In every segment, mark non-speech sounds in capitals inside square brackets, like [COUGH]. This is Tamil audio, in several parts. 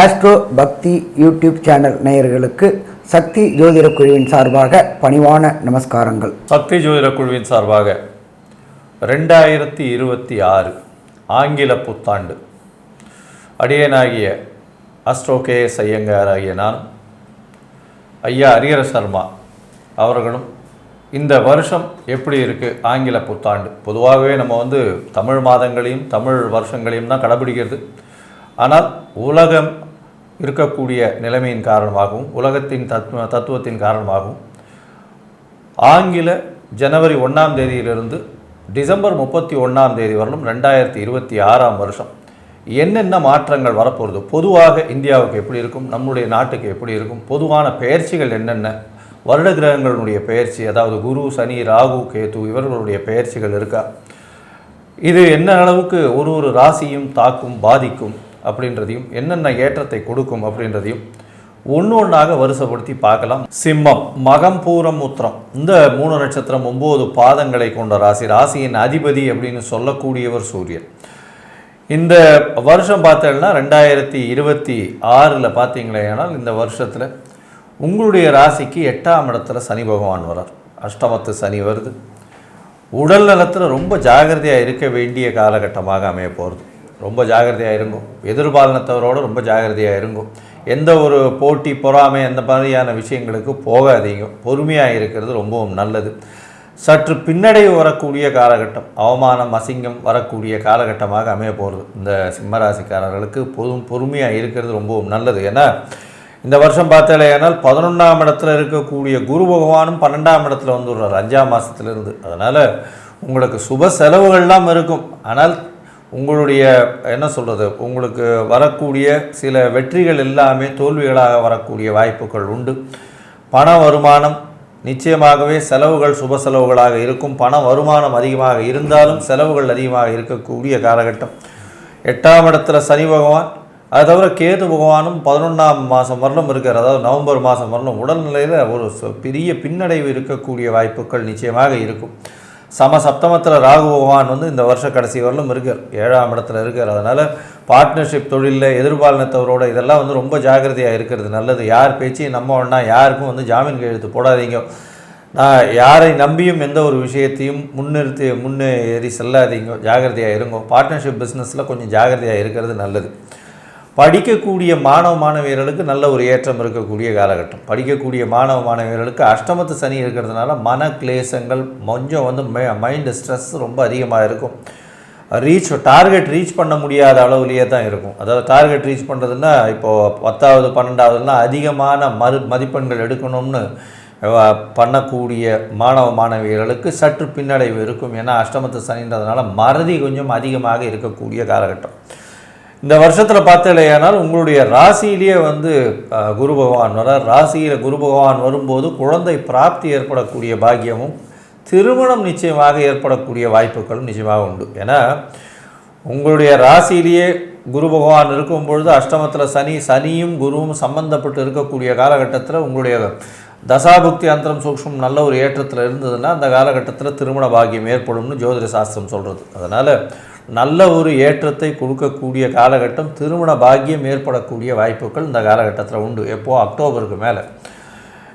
ஆஸ்ட்ரோ பக்தி யூடியூப் சேனல் நேயர்களுக்கு சக்தி ஜோதிட குழுவின் சார்பாக பணிவான நமஸ்காரங்கள். சக்தி ஜோதிட குழுவின் சார்பாக ரெண்டாயிரத்தி இருபத்தி ஆறு ஆங்கில புத்தாண்டு. அடியனாகிய அஸ்ட்ரோ கே எஸ் ஐயங்காராகிய நான் ஐயா ஹரிஹர சர்மா அவர்களும் இந்த வருஷம் எப்படி இருக்குது ஆங்கில புத்தாண்டு? பொதுவாகவே நம்ம வந்து தமிழ் மாதங்களையும் தமிழ் வருஷங்களையும் தான் கடைபிடிக்கிறது. ஆனால் உலகம் இருக்கக்கூடிய நிலைமையின் காரணமாகவும் உலகத்தின் தத்துவ தத்துவத்தின் காரணமாகவும் ஆங்கில ஜனவரி ஒன்றாம் தேதியிலிருந்து டிசம்பர் முப்பத்தி ஒன்றாம் தேதி வரலும் ரெண்டாயிரத்தி இருபத்தி ஆறாம் வருஷம். என்னென்ன மாற்றங்கள் வரப்போகிறது பொதுவாக இந்தியாவுக்கு எப்படி இருக்கும்? நம்முடைய நாட்டுக்கு எப்படி இருக்கும்? பொதுவான பெயர்ச்சிகள் என்னென்ன? வருட கிரகங்களுடைய பெயர்ச்சி அதாவது குரு சனி ராகு கேது இவர்களுடைய பெயர்ச்சிகள் இருக்கா? இது என்ன அளவுக்கு ஒரு ஒரு ராசியும் தாக்கும் பாதிக்கும்? அப்படின்றதையும் என்னென்ன ஏற்றத்தை கொடுக்கும் அப்படின்றதையும் ஒன்று ஒன்றாக வருசப்படுத்தி பார்க்கலாம். சிம்மம் மகம் பூரம் உத்திரம். இந்த மூணு நட்சத்திரம் ஒம்பது பாதங்களை கொண்ட ராசி. ராசியின் அதிபதி அப்படின்னு சொல்லக்கூடியவர் சூரியன். இந்த வருஷம் பார்த்தீங்கன்னா ரெண்டாயிரத்தி இருபத்தி ஆறில் பார்த்தீங்களேனால் இந்த வருஷத்தில் உங்களுடைய ராசிக்கு எட்டாம் இடத்துல சனி பகவான் வரார். அஷ்டமத்து சனி வருது. உடல் நலத்தில் ரொம்ப ஜாகிரதையாக இருக்க வேண்டிய காலகட்டமாக அமைய போகிறது ரொம்ப ஜாகிரதையாக இருங்கோ. எதிர்பாலினத்தவரோடு ரொம்ப ஜாகிரதையாக இருங்கோ. எந்த ஒரு போட்டி பொறாமை அந்த மாதிரியான விஷயங்களுக்கு போகாதீங்க. பொறுமையாக இருக்கிறது ரொம்பவும் நல்லது. சற்று பின்னடைவு வரக்கூடிய காலகட்டம் அவமானம் அசிங்கம் வரக்கூடிய காலகட்டமாக அமைய போகிறது இந்த சிம்மராசிக்காரர்களுக்கு பொதும் பொறுமையாக இருக்கிறது ரொம்பவும் நல்லது. ஏன்னா இந்த வருஷம் பார்த்தாலேயானால் பதினொன்றாம் இடத்துல இருக்கக்கூடிய குரு பகவானும் பன்னெண்டாம் இடத்துல வந்துடுறார் அஞ்சாம் மாதத்துலேருந்து அதனால் உங்களுக்கு சுப செலவுகள்லாம் இருக்கும். ஆனால் உங்களுடைய என்ன சொல்கிறது உங்களுக்கு வரக்கூடிய சில வெற்றிகள் எல்லாமே தோல்விகளாக வரக்கூடிய வாய்ப்புகள் உண்டு. பண வருமானம் நிச்சயமாகவே செலவுகள் சுப செலவுகளாக இருக்கும். பண வருமானம் அதிகமாக இருந்தாலும் செலவுகள் அதிகமாக இருக்கக்கூடிய காலகட்டம். எட்டாம் இடத்துல சனி பகவான் அது தவிர கேது பகவானும் பதினொன்றாம் மாதம் வரலும் இருக்கார். அதாவது நவம்பர் மாதம் வரலும் உடல்நிலையில் ஒரு பெரிய பின்னடைவு இருக்கக்கூடிய வாய்ப்புகள் நிச்சயமாக இருக்கும். சம சப்தமத்தில் ராகு பகவான் வந்து இந்த வருஷ கடைசி வரலும் இருக்கார். ஏழாம் இடத்துல இருக்கார். அதனால் பார்ட்னர்ஷிப் தொழிலில் எதிர்பாலினத்தவரோட இதெல்லாம் வந்து ரொம்ப ஜாக்கிரதையாக இருக்கிறது நல்லது. யார் பேச்சையும் நம்ம ஒன்றா யாருக்கும் வந்து ஜாமீன் கையெழுத்து போடாதீங்க. நான் யாரை நம்பியும் எந்த ஒரு விஷயத்தையும் முன்னிறுத்தி முன்னேறி செல்லாதீங்க. ஜாகிரதையாக இருங்கோ. பார்ட்னர்ஷிப் பிஸ்னஸில் கொஞ்சம் ஜாகிரதையாக இருக்கிறது நல்லது. படிக்கக்கூடிய மாணவ மாணவியர்களுக்கு நல்ல ஒரு ஏற்றம் இருக்கக்கூடிய காலகட்டம். படிக்கக்கூடிய மாணவ மாணவியர்களுக்கு அஷ்டமத்து சனி இருக்கிறதுனால மன கிளேசங்கள் கொஞ்சம் வந்து மைண்டு ஸ்ட்ரெஸ் ரொம்ப அதிகமாக இருக்கும். ரீச் டார்கெட் ரீச் பண்ண முடியாத அளவுலேயே தான் இருக்கும். அதாவது டார்கெட் ரீச் பண்ணுறதுன்னா இப்போது பத்தாவது பன்னெண்டாவதுலாம் அதிகமான மறு மதிப்பெண்கள் எடுக்கணும்னு பண்ணக்கூடிய மாணவ மாணவியர்களுக்கு சற்று பின்னடைவு இருக்கும். ஏன்னா அஷ்டமத்து சனின்றதுனால மறதி கொஞ்சம் அதிகமாக இருக்கக்கூடிய காலகட்டம். இந்த வருஷத்தில் பார்த்தலையானால் உங்களுடைய ராசியிலேயே வந்து குரு பகவான் வர ராசியில் குரு பகவான் வரும்போது குழந்தை பிராப்தி ஏற்படக்கூடிய பாக்கியமும் திருமணம் நிச்சயமாக ஏற்படக்கூடிய வாய்ப்புகளும் நிச்சயமாக உண்டு. ஏன்னா உங்களுடைய ராசியிலேயே குரு பகவான் இருக்கும் பொழுது அஷ்டமத்தில் சனி சனியும் குருவும் சம்பந்தப்பட்டு இருக்கக்கூடிய காலகட்டத்தில் உங்களுடைய தசாபுக்தி அந்தரம் சூக்ஷ்மம் நல்ல ஒரு ஏற்றத்தில் இருந்ததுன்னா அந்த காலகட்டத்தில் திருமண பாக்கியம் ஏற்படும்னு ஜோதிட சாஸ்திரம் சொல்கிறது அதனால் நல்ல ஒரு ஏற்றத்தை கொடுக்கக்கூடிய காலகட்டம் திருமண பாக்கியம் ஏற்படக்கூடிய வாய்ப்புகள் இந்த காலகட்டத்தில் உண்டு. எப்போ? அக்டோபருக்கு மேலே.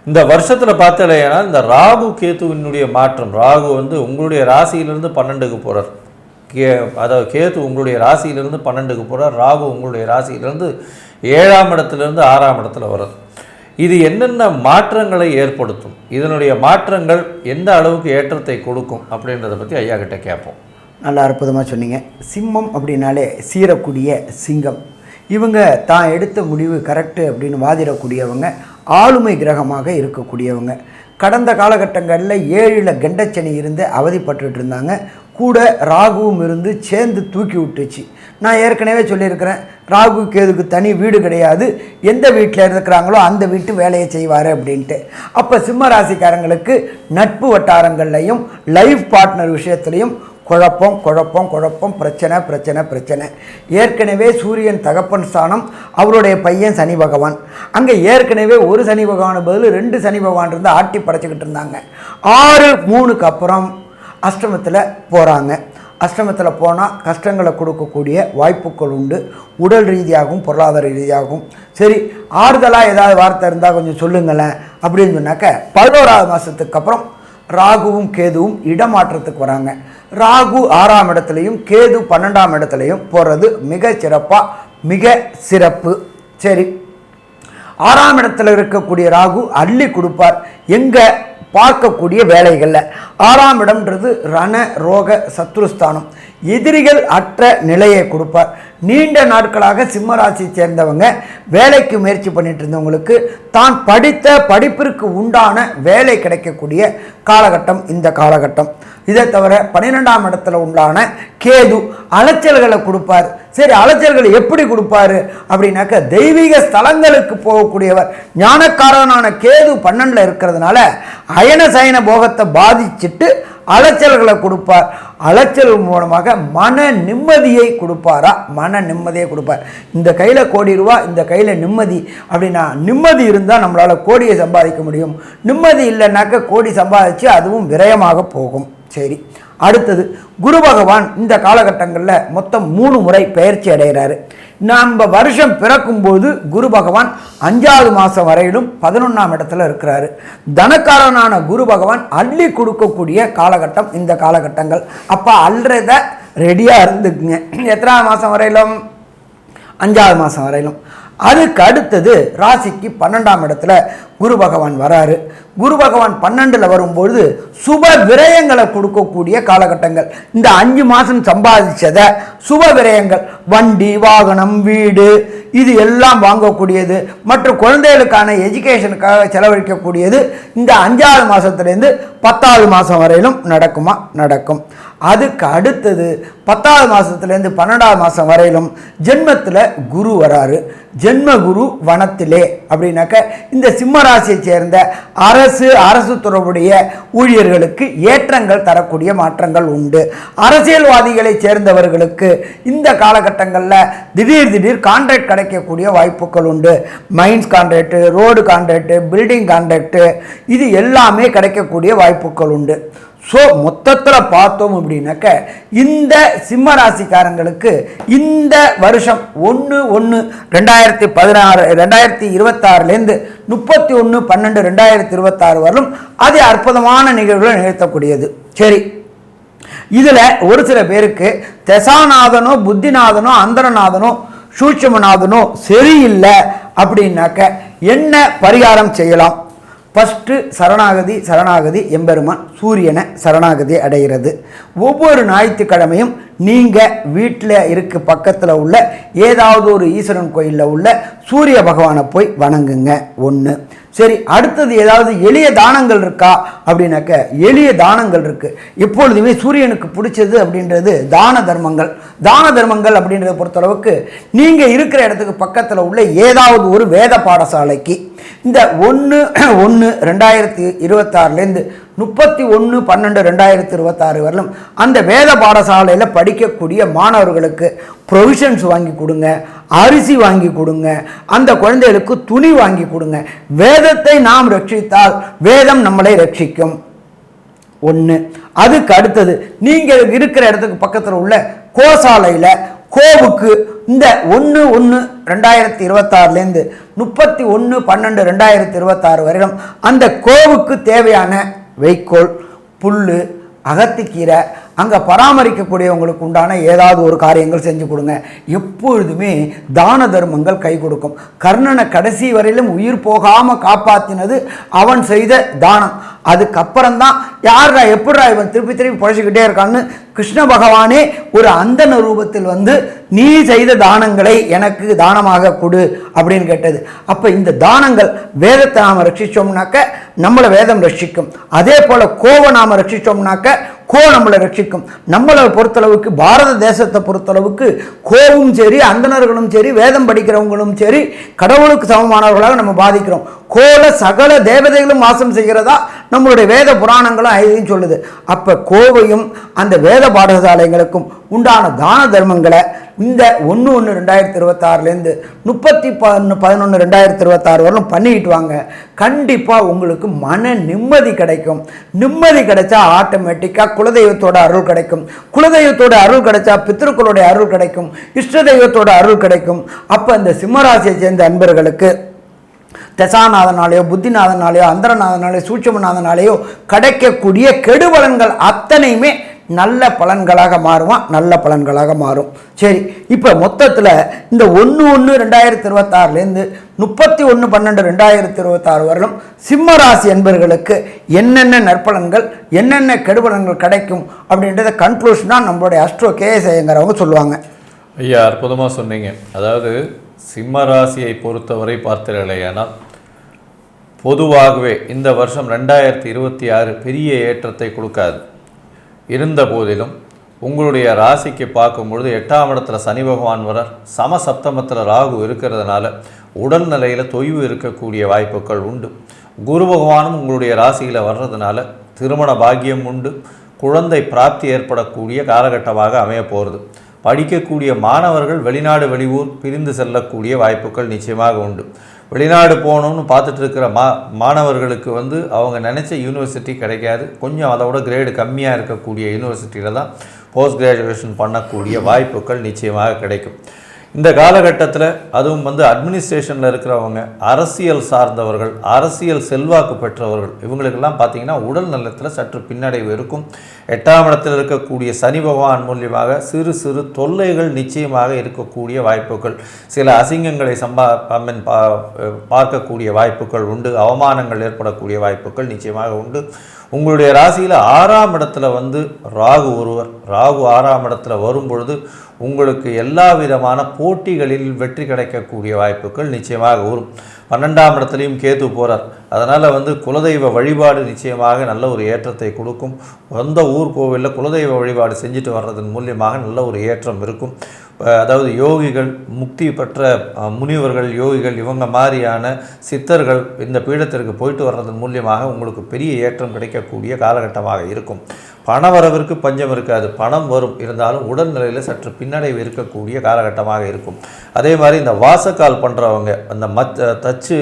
இந்த வருஷத்தில் பார்த்தலையானா இந்த ராகு கேத்துவினுடைய மாற்றம் ராகு வந்து உங்களுடைய ராசியிலிருந்து பன்னெண்டுக்கு போகிறார் கே அதாவது கேத்து உங்களுடைய ராசியிலிருந்து பன்னெண்டுக்கு போகிறார் ராகு உங்களுடைய ராசியிலிருந்து ஏழாம் இடத்துலேருந்து ஆறாம் இடத்துல வர்றது இது என்னென்ன மாற்றங்களை ஏற்படுத்தும்? இதனுடைய மாற்றங்கள் எந்த அளவுக்கு ஏற்றத்தை கொடுக்கும்? அப்படின்றத பற்றி ஐயா கிட்ட கேட்போம். நல்லா அற்புதமாக சொன்னீங்க. சிம்மம் அப்படின்னாலே சீரக்கூடிய சிங்கம். இவங்க தான் எடுத்த முடிவு கரெக்டு அப்படின்னு வாதிடக்கூடியவங்க ஆளுமை கிரகமாக இருக்கக்கூடியவங்க. கடந்த காலகட்டங்களில் ஏழில் கெண்டச்சனி இருந்து அவதிப்பட்டுட்டு இருந்தாங்க. கூட ராகுவும் இருந்து சேர்ந்து தூக்கி விட்டுச்சு. நான் ஏற்கனவே சொல்லியிருக்கிறேன் ராகு கேதுக்கு தனி வீடு கிடையாது. எந்த வீட்டில் இருக்கிறாங்களோ அந்த வீட்டு வேலையை செய்வார் அப்படின்ட்டு. அப்போ சிம்ம ராசிக்காரங்களுக்கு நட்பு வட்டாரங்கள்லையும் லைஃப் பார்ட்னர் விஷயத்துலையும் குழப்பம் குழப்பம் குழப்பம் பிரச்சனை பிரச்சனை பிரச்சனை. ஏற்கனவே சூரியன் தகப்பன் ஸ்தானம் அவருடைய பையன் சனி பகவான். அங்கே ஏற்கனவே ஒரு சனி பகவான் பதில் ரெண்டு சனி பகவான் இருந்து ஆட்டி படைச்சிக்கிட்டு இருந்தாங்க. ஆறு மூணுக்கு அப்புறம் அஷ்டமத்தில் போகிறாங்க அஷ்டமத்தில் போனால் கஷ்டங்களை கொடுக்கக்கூடிய வாய்ப்புகள் உண்டு. உடல் ரீதியாகவும் பொருளாதார ரீதியாகவும். சரி ஆறுதலாக ஏதாவது வார்த்தை இருந்தால் கொஞ்சம் சொல்லுங்களேன் அப்படின்னு சொன்னாக்க பதினோராவது மாதத்துக்கு அப்புறம் ராகுவும் கேதுவும் இடமாற்றத்துக்கு வராங்க. ராகு ஆறாம் இடத்துலையும் கேது பன்னெண்டாம் இடத்துலையும் போகிறது மிக சிறப்பாக மிக சிறப்பு. சரி. ஆறாம் இடத்துல இருக்கக்கூடிய ராகு அள்ளி கொடுப்பார். எங்கே பார்க்கக்கூடிய வேலைகளில். ஆறாம் இடம்ன்றது ரண ரோக சத்ருஸ்தானம். எதிரிகள் அற்ற நிலையை கொடுப்பார். நீண்ட நாட்களாக சிம்மராசியை சேர்ந்தவங்க வேலைக்கு முயற்சி பண்ணிட்டு இருந்தவங்களுக்கு தான் படித்த படிப்பிற்கு உண்டான வேலை கிடைக்கக்கூடிய காலகட்டம் இந்த காலகட்டம். இதை தவிர பன்னிரெண்டாம் இடத்துல உண்டான கேது அலைச்சல்களை கொடுப்பார். சரி அலைச்சல்களை எப்படி கொடுப்பாரு? அப்படின்னாக்க தெய்வீக ஸ்தலங்களுக்கு போகக்கூடியவர். ஞானக்காரனான கேது பன்னெண்டில் இருக்கிறதுனால அயன சயன போகத்தை பாதிச்சுட்டு அலைச்சல்களை கொடுப்பார். அலைச்சல் மூலமாக மன நிம்மதியை கொடுப்பாரா? மன நிம்மதியை கொடுப்பார். இந்த கையில் கோடி ரூபா இந்த கையில் நிம்மதி அப்படின்னா நிம்மதி இருந்தால் நம்மளால் கோடியை சம்பாதிக்க முடியும். நிம்மதி இல்லைன்னாக்க கோடி சம்பாதிச்சு அதுவும் விரயமாக போகும். சரி அடுத்தது குரு பகவான் இந்த காலகட்டங்களில் மொத்தம் மூணு முறை பயிற்சி அடைகிறாரு. நம்ம வருஷம் பிறக்கும்போது குரு பகவான் அஞ்சாவது மாதம் வரையிலும் பதினொன்றாம் இடத்துல இருக்கிறாரு. தனக்காரனான குரு பகவான் அள்ளி கொடுக்கக்கூடிய காலகட்டம் இந்த காலகட்டங்கள். அப்போ அல்றத ரெடியாக இருந்துக்குங்க. எத்தனாவது மாதம் வரையிலும்? அஞ்சாவது மாதம் வரையிலும். அதுக்கு அடுத்தது ராசிக்கு பன்னெண்டாம் இடத்துல குரு பகவான் வராரு. குரு பகவான் பன்னெண்டில் வரும்பொழுது சுப விரயங்களை கொடுக்கக்கூடிய காலகட்டங்கள். இந்த அஞ்சு மாதம் சம்பாதிச்சதை சுப விரயங்கள். வண்டி வாகனம் வீடு இது எல்லாம் வாங்கக்கூடியது. மற்றும் குழந்தைகளுக்கான எஜுகேஷனுக்காக செலவழிக்கக்கூடியது. இந்த அஞ்சாவது மாதத்துலேருந்து பத்தாவது மாதம் வரையிலும் நடக்குமா? நடக்கும். அதுக்கு அடுத்தது பத்தாவது மாதத்துலேருந்து பன்னெண்டாவது மாதம் வரையிலும் ஜென்மத்தில் குரு வராரு. ஜென்ம குரு வனத்திலே. அப்படின்னாக்க இந்த சிம்மராசியை சேர்ந்த அரசு அரசு தொடர்புடைய ஊழியர்களுக்கு ஏற்றங்கள் தரக்கூடிய மாற்றங்கள் உண்டு. அரசியல்வாதிகளை சேர்ந்தவர்களுக்கு இந்த காலகட்டங்களில் திடீர் திடீர் கான்ட்ராக்ட் கிடைக்கக்கூடிய வாய்ப்புகள் உண்டு. Mines contract road contract building contract இது எல்லாமே கிடைக்கக்கூடிய வாய்ப்புகள் உண்டு. ஸோ மொத்தத்தில் பார்த்தோம் அப்படின்னாக்க இந்த சிம்ம ராசிக்காரங்களுக்கு இந்த வருஷம் ஒன்று ஒன்று ரெண்டாயிரத்தி பதினாறு ரெண்டாயிரத்தி இருபத்தாறுலேருந்து முப்பத்தி ஒன்று பன்னெண்டு ரெண்டாயிரத்தி இருபத்தாறு வரலும் அது அற்புதமான நிகழ்வுகளை நிகழ்த்தக்கூடியது. சரி. இதில் ஒரு சில பேருக்கு தெசாநாதனோ புத்திநாதனோ அந்தரநாதனோ சூட்சமநாதனோ சரியில்லை அப்படின்னாக்க என்ன பரிகாரம் செய்யலாம்? ஃபஸ்ட்டு சரணாகதி சரணாகதி எம்பெருமான் சூரியனை சரணாகதி அடைகிறது. ஒவ்வொரு ஞாயிற்றுக்கிழமையும் நீங்கள் வீட்டில் இருக்க பக்கத்தில் உள்ள ஏதாவது ஒரு ஈஸ்வரன் கோயிலில் உள்ள சூரிய பகவானை போய் வணங்குங்க. ஒன்று சரி அடுத்தது ஏதாவது எளிய தானங்கள் இருக்கா? அப்படின்னாக்க எளிய தானங்கள் இருக்குது எப்பொழுதுமே சூரியனுக்கு பிடிச்சது அப்படின்றது தான தர்மங்கள். தான தர்மங்கள் அப்படின்றத பொறுத்தளவுக்கு நீங்கள் இருக்கிற இடத்துக்கு பக்கத்தில் உள்ள ஏதாவது ஒரு வேத பாடசாலைக்கு இந்த ஒன்று [CLEARS THROAT] ஒன்று ரெண்டாயிரத்தி இருபத்தாறுலேருந்து முப்பத்தி ஒன்று பன்னெண்டு ரெண்டாயிரத்தி இருபத்தாறு வரலும் அந்த வேத பாடசாலையில் படிக்கக்கூடிய மாணவர்களுக்கு ப்ரொவிஷன்ஸ் வாங்கி கொடுங்க அரிசி வாங்கி கொடுங்க அந்த குழந்தைகளுக்கு துணி வாங்கி கொடுங்க. வேதத்தை நாம் ரட்சித்தால் வேதம் நம்மளை ரட்சிக்கும். ஒன்று அதுக்கு அடுத்தது நீங்கள் இருக்கிற இடத்துக்கு பக்கத்தில் உள்ள கோசாலையில் கோவுக்கு இந்த ஒன்று ஒன்று ரெண்டாயிரத்தி இருபத்தாறுலேருந்து முப்பத்தி ஒன்று பன்னெண்டு ரெண்டாயிரத்தி இருபத்தாறு வரையிலும் அந்த கோவுக்கு தேவையான வைக்கோல் புல் அகத்திக்கீரை அங்கே பராமரிக்கக்கூடியவங்களுக்கு உண்டான ஏதாவது ஒரு காரியங்கள் செஞ்சு கொடுங்க. எப்பொழுதுமே தான தர்மங்கள் கை கொடுக்கும். கர்ணனை கடைசி வரையிலும் உயிர் போகாமல் காப்பாற்றினது அவன் செய்த தானம். அதுக்கப்புறம்தான் யார்டா எப்படிடா இவன் திருப்பி திருப்பி பழச்சிக்கிட்டே இருக்கான்னு கிருஷ்ண பகவானே ஒரு அந்தன ரூபத்தில் வந்து நீ செய்த தானங்களை எனக்கு தானமாக கொடு அப்படின்னு கேட்டது. அப்போ இந்த தானங்கள் வேதத்தை நாம் ரட்சிச்சோம்னாக்க நம்மளை வேதம் ரட்சிக்கும். அதே போல் கோவை நாம் ரட்சித்தோம்னாக்க கோ நம்மளை ரட்சிக்கும். நம்மளை பொறுத்தளவுக்கு பாரத தேசத்தை பொறுத்தளவுக்கு கோவும் சரி அந்தணர்களும் சரி வேதம் படிக்கிறவங்களும் சரி கடவுளுக்கு சமமானவர்களாக நம்ம பாதிக்கிறோம். கோல சகல தேவதைகளும் வாசம் செய்கிறதா? நம்மளுடைய வேத புராணங்களும் ஐதையும் சொல்லுது. அப்போ கோவையும் அந்த வேத பாடசாலைகளுக்கும் உண்டான தான தர்மங்களை இந்த ஒன்று ஒன்று ரெண்டாயிரத்தி இருபத்தாறுலேருந்து முப்பத்தி பதினொன்று பதினொன்று ரெண்டாயிரத்தி இருபத்தாறு வரலும் பண்ணிக்கிட்டு வாங்க. கண்டிப்பாக உங்களுக்கு மன நிம்மதி கிடைக்கும். நிம்மதி கிடைச்சா ஆட்டோமேட்டிக்காக குலதெய்வத்தோட அருள் கிடைக்கும். குலதெய்வத்தோட அருள் கிடைச்சா பித்திருக்களுடைய அருள் கிடைக்கும். இஷ்ட தெய்வத்தோட அருள் கிடைக்கும். அப்போ இந்த சிம்மராசியை சேர்ந்த அன்பர்களுக்கு தசாநாதனாலேயோ புத்திநாதனாலேயோ அந்தரநாதனாலேயோ சூட்சமநாதனாலேயோ கிடைக்கக்கூடிய கெடுபலன்கள் அத்தனையுமே நல்ல பலன்களாக மாறுவான் நல்ல பலன்களாக மாறும். சரி இப்போ மொத்தத்தில் இந்த ஒன்று ஒன்று ரெண்டாயிரத்தி இருபத்தாறுலேருந்து முப்பத்தி ஒன்று பன்னெண்டு ரெண்டாயிரத்தி இருபத்தாறு வரலும் சிம்ம ராசி என்பர்களுக்கு என்னென்ன நற்பலன்கள் என்னென்ன கெடுபலன்கள் கிடைக்கும் அப்படின்றத கன்க்ளூஷனாக நம்மளுடைய அஸ்ட்ரோ கேஎஸ் ஐயங்கிறவங்க சொல்லுவாங்க. ஐயா அற்புதமாக சொன்னீங்க. அதாவது சிம்ம ராசியை பொறுத்தவரை பார்த்தீர்களேயானால் பொதுவாகவே இந்த வருஷம் ரெண்டாயிரத்தி இருபத்தி ஆறு பெரிய ஏற்றத்தை கொடுக்காது. இருந்த போதிலும் உங்களுடைய ராசிக்கு பார்க்கும்பொழுது எட்டாம் இடத்துல சனி பகவான் வரார். சம சப்தமத்தில் ராகு இருக்கிறதுனால உடல்நிலையில் தொய்வு இருக்கக்கூடிய வாய்ப்புகள் உண்டு. குரு பகவானும் உங்களுடைய ராசியில் வர்றதுனால திருமண பாக்கியம் உண்டு. குழந்தை பிராப்தி ஏற்படக்கூடிய காலகட்டமாக அமைய போகிறது படிக்கக்கூடிய மாணவர்கள் வெளிநாடு வெளியூர் பிரிந்து செல்லக்கூடிய வாய்ப்புகள் நிச்சயமாக உண்டு. வெளிநாடு போகணும்னு பார்த்துட்டு இருக்கிற மா மாணவர்களுக்கு வந்து அவங்க நினச்ச யூனிவர்சிட்டி கிடைக்காது. கொஞ்சம் அதை விட கிரேடு கம்மியாக இருக்கக்கூடிய யூனிவர்சிட்டியில் தான் போஸ்ட் கிராஜுவேஷன் பண்ணக்கூடிய வாய்ப்புகள் நிச்சயமாக கிடைக்கும். இந்த காலகட்டத்தில் அதுவும் வந்து அட்மினிஸ்ட்ரேஷனில் இருக்கிறவங்க அரசியல் சார்ந்தவர்கள் அரசியல் செல்வாக்கு பெற்றவர்கள் இவங்களுக்கெல்லாம் பார்த்தீங்கன்னா உடல் நலத்தில் சற்று பின்னடைவு இருக்கும். எட்டாம் இடத்தில் இருக்கக்கூடிய சனி பகவான் மூலியமாக சிறு சிறு தொல்லைகள் நிச்சயமாக இருக்கக்கூடிய வாய்ப்புகள் சில அசிங்கங்களை சம்பா பா பார்க்கக்கூடிய வாய்ப்புகள் உண்டு அவமானங்கள் ஏற்படக்கூடிய வாய்ப்புகள் நிச்சயமாக உண்டு. உங்களுடைய ராசியில் ஆறாம் இடத்துல வந்து ராகு ஒருவர். ராகு ஆறாம் இடத்துல வரும் பொழுது உங்களுக்கு எல்லா விதமான போட்டிகளில் வெற்றி கிடைக்கக்கூடிய வாய்ப்புகள் நிச்சயமாக வரும். பன்னெண்டாம் இடத்துலையும் கேத்து போகிறார் அதனால் வந்து குலதெய்வ வழிபாடு நிச்சயமாக நல்ல ஒரு ஏற்றத்தை கொடுக்கும். சொந்த ஊர் கோவிலில் குலதெய்வ வழிபாடு செஞ்சுட்டு வர்றதன் மூலியமாக நல்ல ஒரு ஏற்றம் இருக்கும். அதாவது யோகிகள் முக்தி பெற்ற முனிவர்கள் யோகிகள் இவங்க மாதிரியான சித்தர்கள் இந்த பீடத்திற்கு போயிட்டு வர்றதன் மூலியமாக உங்களுக்கு பெரிய ஏற்றம் கிடைக்கக்கூடிய காலகட்டமாக இருக்கும். பணவரவிற்கு பஞ்சம் இருக்காது. பணம் வரும். இருந்தாலும் உடல்நிலையில் சற்று பின்னடைவு இருக்கக்கூடிய காலகட்டமாக இருக்கும். அதே மாதிரி இந்த வாசக்கால் பண்ணுறவங்க அந்த மத் தச்சு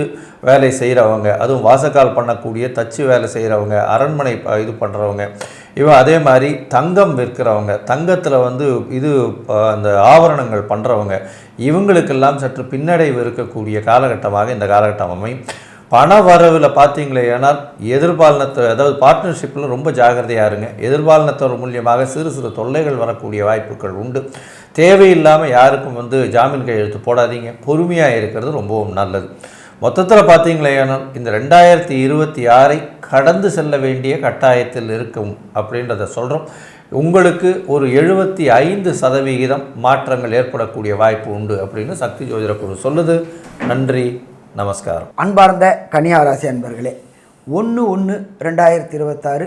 வேலை செய்கிறவங்க அதுவும் வாசக்கால் பண்ணக்கூடிய தச்சு வேலை செய்கிறவங்க அரண்மனை இது பண்ணுறவங்க இவன் அதே மாதிரி தங்கம் விற்கிறவங்க தங்கத்தில் வந்து இது அந்த ஆவரணங்கள் பண்ணுறவங்க இவங்களுக்கெல்லாம் சற்று பின்னடைவு இருக்கக்கூடிய காலகட்டமாக இந்த காலகட்டம் அமையும். பண வரவில் பார்த்தீங்களே ஏனால் எதிர்பாலனத்தை அதாவது பார்ட்னர்ஷிப்பில் ரொம்ப ஜாகிரதையாக இருங்க. எதிர்பாலினத்தோர் மூலியமாக சிறு சிறு தொல்லைகள் வரக்கூடிய வாய்ப்புகள் உண்டு. தேவையில்லாமல் யாருக்கும் வந்து ஜாமீன் கையெழுத்து போடாதீங்க. பொறுமையாக இருக்கிறது ரொம்பவும் நல்லது. மொத்தத்தில் பார்த்தீங்களே ஏனால் இந்த ரெண்டாயிரத்தி இருபத்தி ஆறை கடந்து செல்ல வேண்டிய கட்டாயத்தில் இருக்கும் அப்படின்றத சொல்கிறோம் உங்களுக்கு ஒரு எழுபத்தி ஐந்து சதவிகிதம் மாற்றங்கள் ஏற்படக்கூடிய வாய்ப்பு உண்டு அப்படின்னு சக்தி ஜோதிட குழு சொல்லுது. நன்றி நமஸ்காரம். அன்பார்ந்த கன்னியாராசி அன்பர்களே ஒன்று ஒன்று ரெண்டாயிரத்தி இருபத்தாறு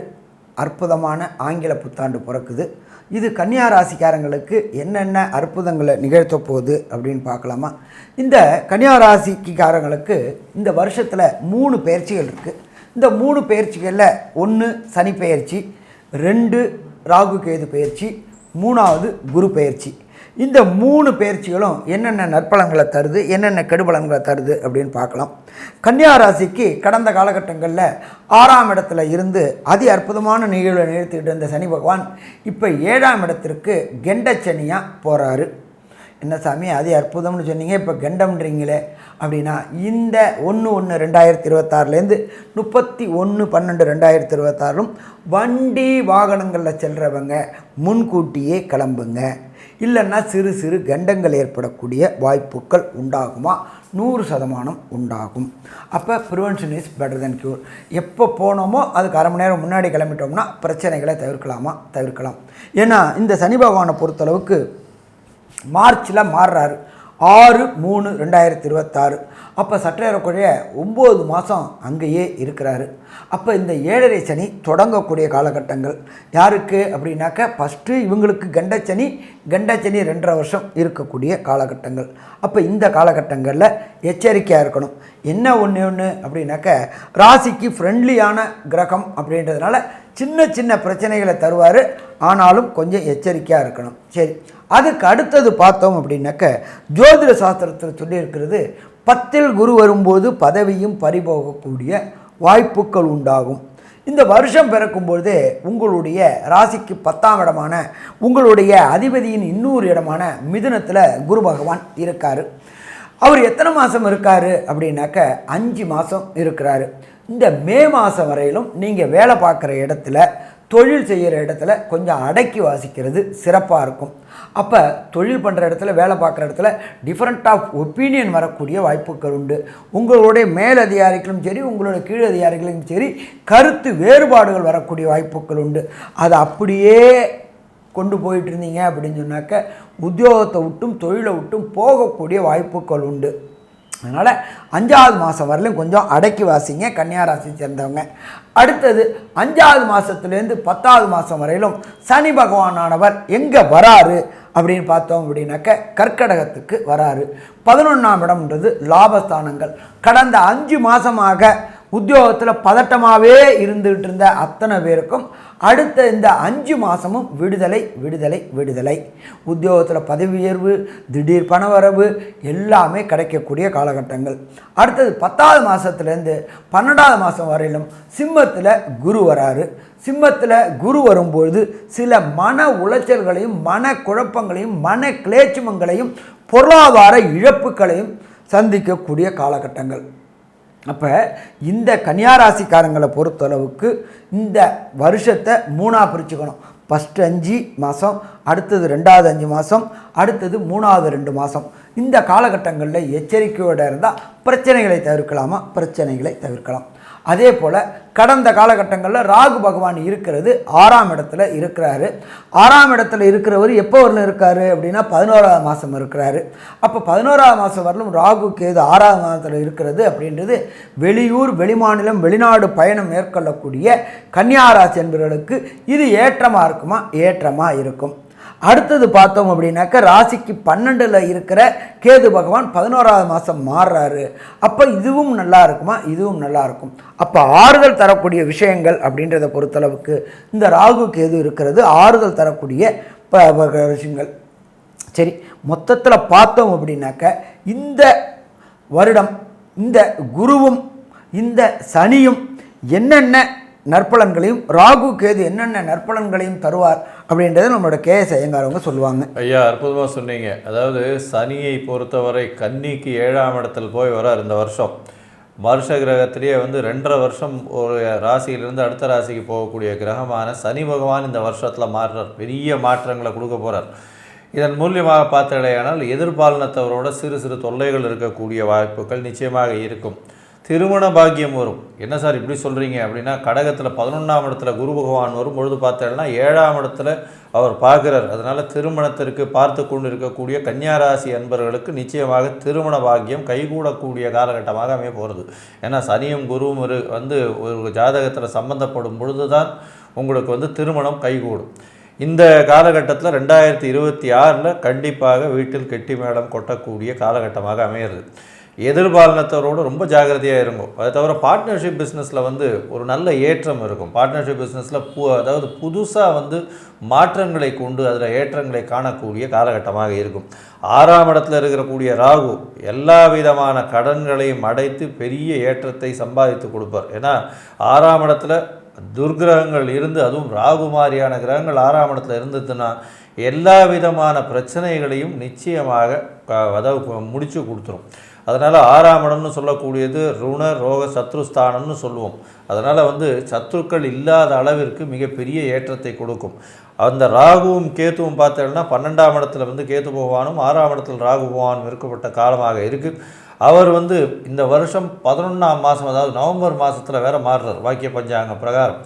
அற்புதமான ஆங்கில புத்தாண்டு பிறக்குது. இது கன்னியா ராசிக்காரங்களுக்கு என்னென்ன அற்புதங்களை நிகழ்த்த போகுது அப்படின்னு பார்க்கலாமா? இந்த கன்னியா ராசிக்காரங்களுக்கு இந்த வருஷத்தில் மூணு பயிற்சிகள் இருக்குது இந்த மூணு பயிற்சிகளில் ஒன்று சனி பயிற்சி ரெண்டு ராகு கேது பயிற்சி மூணாவது குரு பயிற்சி. இந்த மூணு பயிற்சிகளும் என்னென்ன நற்பலன்களை தருது என்னென்ன கெடுபலன்களை தருது அப்படின்னு பார்க்கலாம். கன்னியா ராசிக்கு கடந்த காலகட்டங்களில் ஆறாம் இடத்துல இருந்து அதி அற்புதமான நிகழ்வை நிகழ்த்திக்கிட்டு இருந்த சனி பகவான் இப்போ ஏழாம் இடத்திற்கு கெண்டச்சனியாக போகிறாரு என்ன சாமி அது அற்புதம்னு சொன்னீங்க இப்போ கண்டம்ன்றீங்களே அப்படின்னா இந்த ஒன்று ஒன்று ரெண்டாயிரத்தி இருபத்தாறுலேருந்து முப்பத்தி ஒன்று பன்னெண்டு ரெண்டாயிரத்தி இருபத்தாறும் வண்டி வாகனங்களில் செல்கிறவங்க முன்கூட்டியே கிளம்புங்க. இல்லைன்னா சிறு சிறு கண்டங்கள் ஏற்படக்கூடிய வாய்ப்புகள் உண்டாகுமா? நூறு சதமானம் உண்டாகும். அப்போ prevention is better than cure எப்போ போனோமோ அதுக்கு அரை மணி நேரம் முன்னாடி கிளம்பிட்டோம்னா பிரச்சனைகளை தவிர்க்கலாமா? தவிர்க்கலாம். ஏன்னா இந்த சனி பகவானை பொறுத்தளவுக்கு மார்ச்சில் மாறுறாரு. ஆறு மூணு ரெண்டாயிரத்தி இருபத்தாறு. அப்போ சற்றேறக்குறைய ஒம்பது மாதம் அங்கேயே இருக்கிறாரு. அப்போ இந்த ஏழரை சனி தொடங்கக்கூடிய காலகட்டங்கள் யாருக்கு அப்படின்னாக்க ஃபஸ்ட்டு இவங்களுக்கு கண்டச்சனி கண்டச்சனி ரெண்டரை வருஷம் இருக்கக்கூடிய காலகட்டங்கள். அப்போ இந்த காலகட்டங்களில் எச்சரிக்கையாக இருக்கணும். என்ன ஒன்று ஒன்று அப்படின்னாக்க ராசிக்கு ஃப்ரெண்ட்லியான கிரகம் அப்படின்றதுனால சின்ன சின்ன பிரச்சனைகளை தருவார். ஆனாலும் கொஞ்சம் எச்சரிக்கையாக இருக்கணும். சரி அதுக்கு அடுத்தது பார்த்தோம் அப்படின்னாக்க ஜோதிட சாஸ்திரத்தில் சொல்லியிருக்கிறது பத்தில் குரு வரும்போது பதவியும் பறிபோகக்கூடிய வாய்ப்புகள் உண்டாகும். இந்த வருஷம் பிறக்கும்பொழுது உங்களுடைய ராசிக்கு பத்தாம் இடமான உங்களுடைய அதிபதியின் இன்னொரு இடமான மிதுனத்தில் குரு பகவான் இருக்கார். அவர் எத்தனை மாதம் இருக்கார் அப்படின்னாக்க அஞ்சு மாதம் இருக்கிறாரு. இந்த மே மாதம் வரையிலும் நீங்கள் வேலை பார்க்குற இடத்துல தொழில் செய்கிற இடத்துல கொஞ்சம் அடக்கி வாசிக்கிறது சிறப்பாக இருக்கும். அப்போ தொழில் பண்ணுற இடத்துல வேலை பார்க்குற இடத்துல டிஃப்ரெண்ட் ஆஃப் ஒப்பீனியன் வரக்கூடிய வாய்ப்புகள் உண்டு. உங்களுடைய மேலதிகாரிகளும் சரி உங்களுடைய கீழ் அதிகாரிகளும் சரி கருத்து வேறுபாடுகள் வரக்கூடிய வாய்ப்புகள் உண்டு. அதை அப்படியே கொண்டு போயிட்டு இருந்தீங்க அப்படின்னு சொன்னாக்க உத்தியோகத்தை விட்டும் தொழிலை விட்டும் போகக்கூடிய வாய்ப்புகள் உண்டு. அதனால் அஞ்சாவது மாதம் வரலையும் கொஞ்சம் அடக்கி வாசிங்க கன்னியாராசி சேர்ந்தவங்க. அடுத்தது அஞ்சாவது மாதத்துலேருந்து பத்தாவது மாதம் வரையிலும் சனி பகவானானவர் எங்கே வராரு அப்படின்னு பார்த்தோம் அப்படின்னாக்க கற்கடகத்துக்கு வராரு. பதினொன்றாம் இடம்ன்றது லாபஸ்தானங்கள். கடந்த அஞ்சு மாதமாக உத்தியோகத்தில் பதட்டமாகவே இருந்துகிட்டு இருந்த அத்தனை பேருக்கும் அடுத்த இந்த அஞ்சு மாதமும் விடுதலை விடுதலை விடுதலை. உத்தியோகத்தில் பதவி உயர்வு திடீர் பணவரவு எல்லாமே கிடைக்கக்கூடிய காலகட்டங்கள். அடுத்தது பத்தாவது மாதத்துலேருந்து பன்னெண்டாவது மாதம் வரையிலும் சிம்மத்தில் குரு வராரு. சிம்மத்தில் குரு வரும்பொழுது சில மன உளைச்சல்களையும் மன குழப்பங்களையும் மன கிளேச்சுமங்களையும் பொருளாதார இழப்புகளையும் சந்திக்கக்கூடிய காலகட்டங்கள். அப்போ இந்த கன்னியாராசிக்காரங்களை பொறுத்தளவுக்கு இந்த வருஷத்தை மூணாக பிரிச்சுக்கணும். ஃபஸ்ட்டு அஞ்சு மாதம் அடுத்தது ரெண்டாவது அஞ்சு மாதம் அடுத்தது மூணாவது ரெண்டு மாதம் இந்த காலகட்டங்களில் எச்சரிக்கையோடு இருந்தால் பிரச்சனைகளை தவிர்க்கலாமா? பிரச்சனைகளை தவிர்க்கலாம். அதே போல் கடந்த காலகட்டங்களில் ராகு பகவான் இருக்கிறது ஆறாம் இடத்துல இருக்கிறாரு. ஆறாம் இடத்துல இருக்கிறவர் எப்போ வரலும் இருக்காரு அப்படின்னா பதினோராவது மாதம் இருக்கிறாரு. அப்போ பதினோராவது மாதம் வரலும் ராகு கேது ஆறாவது மாதத்தில் இருக்கிறது அப்படின்றது வெளியூர் வெளிமாநிலம் வெளிநாடு பயணம் மேற்கொள்ளக்கூடிய கன்னியாராசி என்பவர்களுக்கு இது ஏற்றமாக இருக்குமா? ஏற்றமாக இருக்கும். அடுத்தது பார்த்தோம் அப்படின்னாக்க ராசிக்கு பன்னெண்டில் இருக்கிற கேது பகவான் பதினோராவது மாதம் மாறுறாரு. அப்போ இதுவும் நல்லா இருக்குமா? இதுவும் நல்லா இருக்கும். அப்போ ஆறுதல் தரக்கூடிய விஷயங்கள் அப்படின்றத பொறுத்தளவுக்கு இந்த ராகு கேது இருக்கிறது ஆறுதல் தரக்கூடிய ப- விஷயங்கள். சரி மொத்தத்தில் பார்த்தோம் அப்படின்னாக்க இந்த வருடம் இந்த குருவும் இந்த சனியும் என்னென்ன நற்பலன்களையும் ராகு கேது என்னென்ன நற்பலன்களையும் தருவார் அப்படின்றத நம்மளோட கேஎஸ் ஐயங்காரவங்க சொல்லுவாங்க. ஐயா அற்புதமாக சொன்னீங்க. அதாவது சனியை பொறுத்தவரை கன்னிக்கு ஏழாம் இடத்துல போய் வரார் இந்த வருஷம். வருஷ கிரகத்திலேயே வந்து ரெண்டரை வருஷம் ஒரு ராசியிலிருந்து அடுத்த ராசிக்கு போகக்கூடிய கிரகமான சனி பகவான் இந்த வருஷத்தில் மாறுறார். பெரிய மாற்றங்களை கொடுக்க போகிறார் இதன் மூலியமாக பார்த்தடையானால் எதிர்பாலினத்தவரோட சிறு சிறு தொல்லைகள் இருக்கக்கூடிய வாய்ப்புகள் நிச்சயமாக இருக்கும். திருமண பாக்கியம் வரும். என்ன சார் இப்படி சொல்கிறீங்க அப்படின்னா கடகத்தில் பதினொன்றாம் இடத்துல குரு பகவான் வரும். பொழுது பார்த்தேன்னா ஏழாம் இடத்துல அவர் பார்க்குறார். அதனால் திருமணத்திற்கு பார்த்து கொண்டு இருக்கக்கூடிய கன்னியாராசி அன்பர்களுக்கு நிச்சயமாக திருமண பாக்கியம் கைகூடக்கூடிய காலகட்டமாக அமைய போகிறது ஏன்னா சனியும் குருவும் ஒரு வந்து ஒரு ஜாதகத்தில் சம்பந்தப்படும் பொழுது தான் உங்களுக்கு வந்து திருமணம் கைகூடும். இந்த காலகட்டத்தில் ரெண்டாயிரத்தி இருபத்தி ஆறில் கண்டிப்பாக வீட்டில் கெட்டி மேளம் கொட்டக்கூடிய காலகட்டமாக அமையிறது. எதிர்பாலினத்தவரோடு ரொம்ப ஜாக்கிரதையாக இருக்கும் அதை தவிர பார்ட்னர்ஷிப் பிஸ்னஸில் வந்து ஒரு நல்ல ஏற்றம் இருக்கும். பார்ட்னர்ஷிப் பிஸ்னஸில் பு அதாவது புதுசாக வந்து மாற்றங்களை கொண்டு அதில் ஏற்றங்களை காணக்கூடிய காலகட்டமாக இருக்கும். ஆறாம் இடத்துல இருக்கக்கூடிய ராகு எல்லா விதமான கடன்களையும் அடைத்து பெரிய ஏற்றத்தை சம்பாதித்து கொடுப்பார். ஏன்னா ஆறாம் இடத்துல துர்கிரகங்கள் இருந்து அதுவும் ராகு மாதிரியான கிரகங்கள் ஆறாம் இடத்துல இருந்ததுன்னா எல்லா விதமான பிரச்சனைகளையும் நிச்சயமாக அதாவது முடிச்சு கொடுத்துரும். அதனால் ஆறாம் இடம்னு சொல்லக்கூடியது ருண ரோக சத்ருஸ்தானம்னு சொல்லுவோம். அதனால் வந்து சத்ருக்கள் இல்லாத அளவிற்கு மிகப்பெரிய ஏற்றத்தை கொடுக்கும். அந்த ராகுவும் கேத்துவும் பார்த்தோம்னா பன்னெண்டாம் இடத்துல வந்து கேத்து பகவானும் ஆறாம் இடத்துல ராகு பகவானும் இருக்கப்பட்ட காலமாக இருக்குது அவர் வந்து இந்த வருஷம் பதினொன்றாம் மாதம் அதாவது நவம்பர் மாதத்தில் வேறு மாறுறார். வாக்கிய பஞ்சாங்க பிரகாரம்.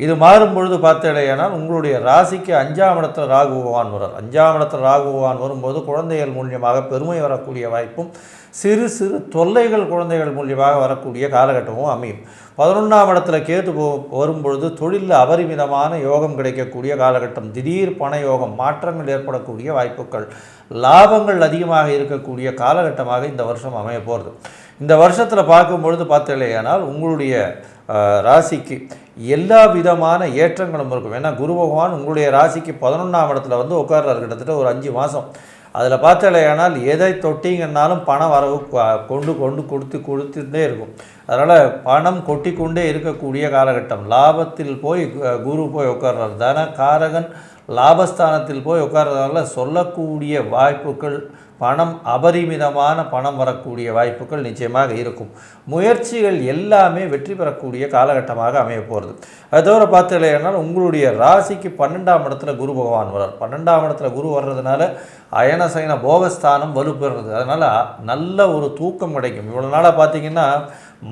இது மாறும் பொழுது பார்த்தடையானால் உங்களுடைய ராசிக்கு அஞ்சாம் இடத்தில் ராகு பகவான் வரார். அஞ்சாம் இடத்தில் ராகு பகவான் வரும்போது குழந்தைகள் மூலியமாக பெருமை வரக்கூடிய வாய்ப்பும் சிறு சிறு தொல்லைகள் குழந்தைகள் மூலியமாக வரக்கூடிய காலகட்டமும் அமையும். பதினொன்றாம் இடத்துல கேட்டு போ வரும்பொழுது தொழிலில் அபரிமிதமான யோகம் கிடைக்கக்கூடிய காலகட்டம் திடீர் பண யோகம் மாற்றங்கள் ஏற்படக்கூடிய வாய்ப்புகள் லாபங்கள் அதிகமாக இருக்கக்கூடிய காலகட்டமாக இந்த வருஷம் அமைய போகிறது இந்த வருஷத்தில் பார்க்கும்பொழுது பார்த்தீங்களேயானால் உங்களுடைய ராசிக்கு எல்லா விதமான ஏற்றங்களும் இருக்கும். ஏன்னா குரு பகவான் உங்களுடைய ராசிக்கு பதினொன்றாம் இடத்துல வந்து உட்கார்றாரு. கிட்டத்தட்ட ஒரு அஞ்சு மாதம் அதில் பார்த்தாலேயானால் எதை தொட்டிங்கன்னாலும் பணம் வரவு கொண்டு கொண்டு கொடுத்து கொடுத்துட்டே இருக்கும். அதனால் பணம் கொட்டி கொண்டே இருக்கக்கூடிய காலகட்டம். லாபத்தில் போய் குரு போய் உட்கார்றாரு. தானே காரகன் லாபஸ்தானத்தில் போய் உட்கார்றதால சொல்லக்கூடிய வாய்ப்புகள் பணம் அபரிமிதமான பணம் வரக்கூடிய வாய்ப்புகள் நிச்சயமாக இருக்கும். முயற்சிகள் எல்லாமே வெற்றி பெறக்கூடிய காலகட்டமாக அமைய போகிறது அது தவிர பார்த்துக்கலையானால் உங்களுடைய ராசிக்கு பன்னெண்டாம் இடத்துல குரு பகவான் வரார் பன்னெண்டாம் இடத்துல குரு வர்றதுனால அயன சயன போகஸ்தானம் வலுப்பெறுறது அதனால் நல்ல ஒரு தூக்கம் கிடைக்கும். இவ்வளோ நாளாக பார்த்தீங்கன்னா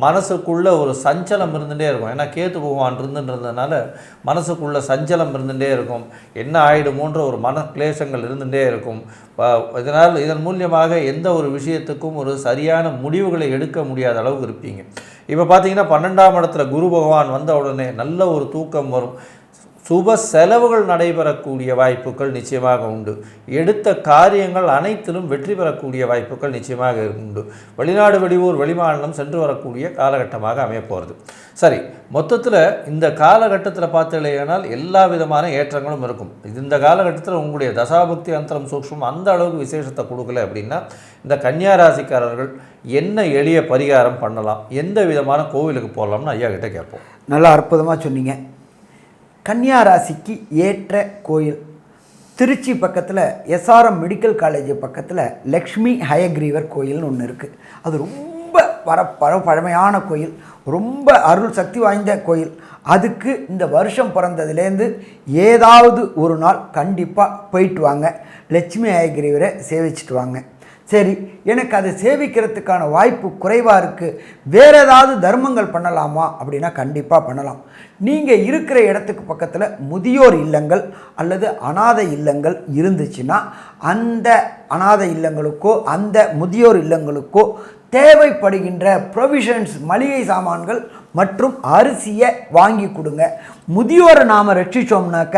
மனசுக்குள்ளே ஒரு சஞ்சலம் இருந்துகிட்டே இருக்கும். ஏன்னா கேத்து பகவான் இருந்துன்றதுனால மனசுக்குள்ளே சஞ்சலம் இருந்துகிட்டே இருக்கும். என்ன ஆகிடுமோன்ற ஒரு மன கிளேசங்கள் இருந்துகிட்டே இருக்கும் இதனால் இதன் மூலியமாக எந்த ஒரு விஷயத்துக்கும் ஒரு சரியான முடிவுகளை எடுக்க முடியாத அளவுக்கு இருப்பீங்க. இப்போ பார்த்தீங்கன்னா பன்னெண்டாம் இடத்துல குரு பகவான் வந்த உடனே நல்ல ஒரு தூக்கம் வரும். சுப செலவுகள் நடைபெறக்கூடிய வாய்ப்புகள் நிச்சயமாக உண்டு. எடுத்த காரியங்கள் அனைத்திலும் வெற்றி பெறக்கூடிய வாய்ப்புகள் நிச்சயமாக உண்டு. வெளிநாடு வெளியூர் வெளிமாநிலம் சென்று வரக்கூடிய காலகட்டமாக அமையப்போகிறது சரி மொத்தத்தில் இந்த காலகட்டத்தில் பார்த்தீங்கன்னா எல்லா விதமான ஏற்றங்களும் இருக்கும். இது இந்த காலகட்டத்தில் உங்களுடைய தசாபக்தி அந்தரம் சூக்ஷம் அந்த அளவுக்கு விசேஷத்தை கொடுக்கல அப்படின்னா இந்த கன்னியா ராசிக்காரர்கள் என்ன எளிய பரிகாரம் பண்ணலாம்? எந்த விதமான கோவிலுக்கு போகலாம்னு ஐயா கிட்ட கேட்போம். நல்லா அற்புதமாக சொன்னீங்க. கன்னியா ராசிக்கு ஏற்ற கோயில். திருச்சி பக்கத்தில் எஸ்ஆர்எம் மெடிக்கல் காலேஜ் பக்கத்தில் லக்ஷ்மி ஹயக்ரீவர் கோயில்னு ஒன்று இருக்குது அது ரொம்ப வர பர பழமையான கோயில். ரொம்ப அருள் சக்தி வாய்ந்த கோயில். அதுக்கு இந்த வருஷம் பிறந்ததுலேருந்து ஏதாவது ஒரு நாள் கண்டிப்பாக போயிட்டு வாங்க. லட்சுமி ஹயக்ரீவரை சேவிச்சிட்டு வாங்க. சரி எனக்கு அதை சேவிக்கிறதுக்கான வாய்ப்பு குறைவாக இருக்குது வேறு ஏதாவது தர்மங்கள் பண்ணலாமா? அப்படின்னா கண்டிப்பாக பண்ணலாம். நீங்கள் இருக்கிற இடத்துக்கு பக்கத்தில் முதியோர் இல்லங்கள் அல்லது அனாதை இல்லங்கள் இருந்துச்சுன்னா அந்த அனாதை இல்லங்களுக்கோ அந்த முதியோர் இல்லங்களுக்கோ தேவைப்படுகின்ற ப்ரொவிஷன்ஸ் மளிகை சாமான்கள் மற்றும் அரிசியை வாங்கி கொடுங்க. முதியோரை நாம் ரட்சித்தோம்னாக்க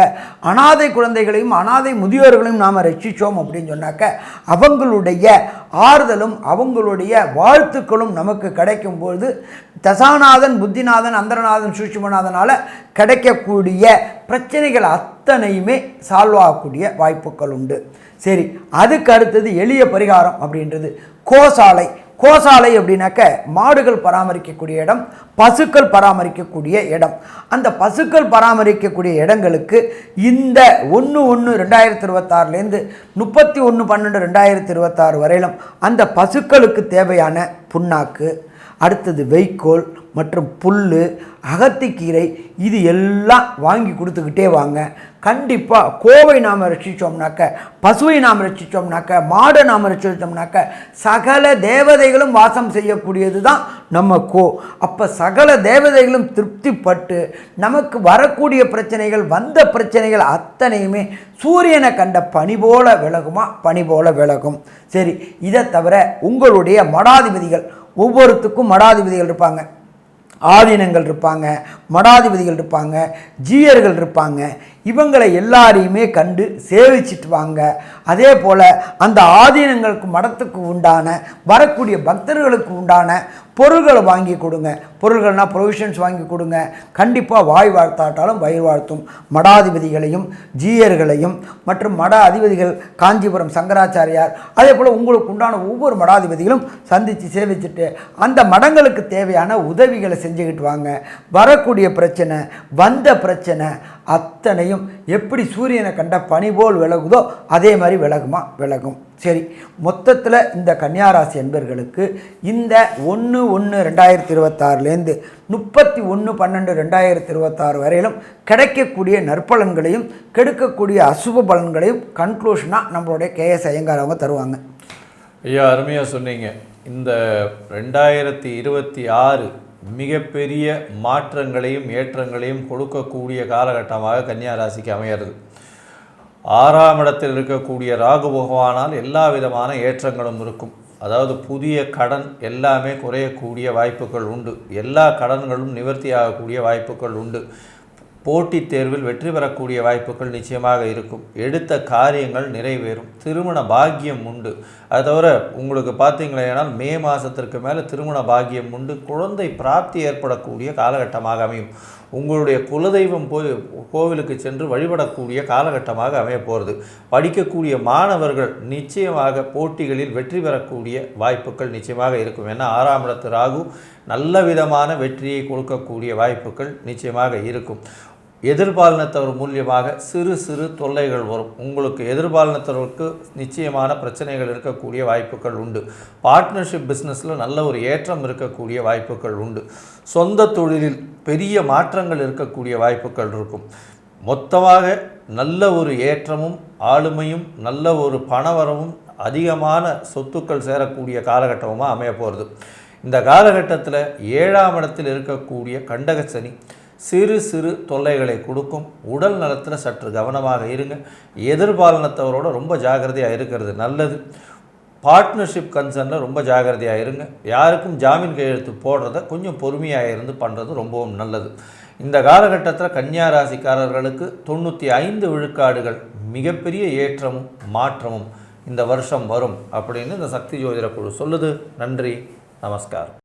அனாதை குழந்தைகளையும் அனாதை முதியோர்களையும் நாம் ரட்சித்தோம் அப்படின்னு சொன்னாக்க அவங்களுடைய ஆறுதலும் அவங்களுடைய வாழ்த்துக்களும் நமக்கு கிடைக்கும்போது தசாநாதன் புத்திநாதன் அந்தரநாதன் சூட்சுமநாதனால் கிடைக்கக்கூடிய பிரச்சனைகள் அத்தனையுமே சால்வ் ஆகக்கூடிய வாய்ப்புகள் உண்டு. சரி அதுக்கு அடுத்தது எளிய பரிகாரம் அப்படின்றது. கோசாலை. கோசாலை அப்படின்னாக்க மாடுகள் பராமரிக்கக்கூடிய இடம் பசுக்கள் பராமரிக்கக்கூடிய இடம். அந்த பசுக்கள் பராமரிக்கக்கூடிய இடங்களுக்கு இந்த ஒன்று ஒன்று ரெண்டாயிரத்தி இருபத்தாறுலேருந்து முப்பத்தி ஒன்று பன்னெண்டு ரெண்டாயிரத்தி இருபத்தாறு வரையிலும் அந்த பசுக்களுக்கு தேவையான புண்ணாக்கு அடுத்தது வைக்கோல் மற்றும் புல் அகத்திக்கீரை இது எல்லாம் வாங்கி கொடுத்துக்கிட்டே வாங்க. கண்டிப்பாக கோவை நாம் ரசித்தோம்னாக்க பசுவை நாம் ரசித்தோம்னாக்க மாடை நாம் ரசித்தோம்னாக்க சகல தேவதைகளும் வாசம் செய்யக்கூடியது தான் நம்ம கோ. அப்போ சகல தேவதைகளும் திருப்திப்பட்டு நமக்கு வரக்கூடிய பிரச்சனைகள் வந்த பிரச்சனைகள் அத்தனையுமே சூரியனை கண்ட பனி போல விலகுமா? பனி போல விலகும். சரி இதை தவிர உங்களுடைய மடாதிபதிகள் ஒவ்வொருத்துக்கும் மடாதிபதிகள் இருப்பாங்க. ஆதீனங்கள் இருப்பாங்க மடாதிபதிகள் இருப்பாங்க ஜீயர்கள் இருப்பாங்க. இவங்களை எல்லாரையுமே கண்டு சேவிச்சிட்டு வாங்க. அதே போல் அந்த ஆதீனங்களுக்கு மடத்துக்கு உண்டான வரக்கூடிய பக்தர்களுக்கு உண்டான பொருள்களை வாங்கி கொடுங்க. பொருள்கள்னால் ப்ரொவிஷன்ஸ் வாங்கி கொடுங்க. கண்டிப்பாக வாய் வாழ்த்தாட்டாலும் வயிறு வாழ்த்தும். மடாதிபதிகளையும் ஜீயர்களையும் மற்றும் மட அதிபதிகள் காஞ்சிபுரம் சங்கராச்சாரியார் அதே போல் உங்களுக்கு உண்டான ஒவ்வொரு மடாதிபதிகளும் சந்தித்து சேவிச்சுட்டு அந்த மடங்களுக்கு தேவையான உதவிகளை செஞ்சுக்கிட்டு வாங்க. வரக்கூடிய பிரச்சனை வந்த பிரச்சனை அத்தனையும் எப்படி சூரியனை கண்ட பனி போல் விலகுதோ அதே மாதிரி விலகுமா? விலகும். சரி மொத்தத்தில் இந்த கன்னியாராசி என்பர்களுக்கு இந்த ஒன்று ஒன்று ரெண்டாயிரத்தி இருபத்தாறுலேருந்து முப்பத்தி ஒன்று பன்னெண்டு ரெண்டாயிரத்தி இருபத்தாறு வரையிலும் கிடைக்கக்கூடிய நற்பலன்களையும் கெடுக்கக்கூடிய அசுப பலன்களையும் கன்க்ளூஷனாக நம்மளுடைய கேஎஸ் ஐயங்கார் அவங்க தருவாங்க. ஐயா அருமையாக சொன்னீங்க. இந்த ரெண்டாயிரத்தி இருபத்தி ஆறு மிகப்பெரிய மாற்றங்களையும் ஏற்றங்களையும் கொடுக்கக்கூடிய காலகட்டமாக கன்னியா ராசிக்கு அமையிறது. ஆறாம் இடத்தில் இருக்கக்கூடிய ராகு பகவானால் எல்லா விதமான ஏற்றங்களும் இருக்கும். அதாவது புதிய கடன் எல்லாமே குறையக்கூடிய வாய்ப்புகள் உண்டு. எல்லா கடன்களும் நிவர்த்தி ஆகக்கூடிய வாய்ப்புகள் உண்டு. போட்டித் தேர்வில் வெற்றி பெறக்கூடிய வாய்ப்புகள் நிச்சயமாக இருக்கும். எடுத்த காரியங்கள் நிறைவேறும். திருமண பாக்கியம் உண்டு. அது தவிர உங்களுக்கு பார்த்தீங்களேனால் மே மாதத்திற்கு மேலே திருமண பாக்கியம் உண்டு. குழந்தை பிராப்தி ஏற்படக்கூடிய காலகட்டமாக அமையும். உங்களுடைய குலதெய்வம் போய் கோவிலுக்கு சென்று வழிபடக்கூடிய காலகட்டமாக அமைய போகிறது படிக்கக்கூடிய மாணவர்கள் நிச்சயமாக போட்டிகளில் வெற்றி பெறக்கூடிய வாய்ப்புகள் நிச்சயமாக இருக்கும். ஏன்னா ஆறாம் இடத்து ராகு நல்ல விதமான வெற்றியை கொடுக்கக்கூடிய வாய்ப்புகள் நிச்சயமாக இருக்கும். எதிர்பாலினத்தவர் மூலியமாக சிறு சிறு தொல்லைகள் வரும். உங்களுக்கு எதிர்பாலினத்தவருக்கு நிச்சயமான பிரச்சனைகள் இருக்கக்கூடிய வாய்ப்புகள் உண்டு. பார்ட்னர்ஷிப் பிஸ்னஸில் நல்ல ஒரு ஏற்றம் இருக்கக்கூடிய வாய்ப்புகள் உண்டு. சொந்த தொழிலில் பெரிய மாற்றங்கள் இருக்கக்கூடிய வாய்ப்புகள் இருக்கும். மொத்தமாக நல்ல ஒரு ஏற்றமும் ஆளுமையும் நல்ல ஒரு பணவரவும் அதிகமான சொத்துக்கள் சேரக்கூடிய காலகட்டமாக அமைய போகிறது இந்த காலகட்டத்தில் ஏழாம் இடத்தில் இருக்கக்கூடிய கண்டகச்சனி சிறு சிறு தொல்லைகளை கொடுக்கும். உடல் நலத்தில் சற்று கவனமாக இருங்க. எதிர்பாலனத்தவரோட ரொம்ப ஜாக்கிரதையாக இருக்கிறது நல்லது. பார்ட்னர்ஷிப் கன்சர்னில் ரொம்ப ஜாக்கிரதையாக இருங்க. யாருக்கும் ஜாமீன் கையெழுத்து போடுறத கொஞ்சம் பொறுமையாக இருந்து பண்ணுறது ரொம்பவும் நல்லது. இந்த காலகட்டத்தில் கன்னியா ராசிக்காரர்களுக்கு தொண்ணூற்றி ஐந்து விழுக்காடுகள் மிகப்பெரிய ஏற்றமும் மாற்றமும் இந்த வருஷம் வரும் அப்படின்னு இந்த சக்தி ஜோதிட குழு சொல்லுது. நன்றி. நமஸ்காரம்.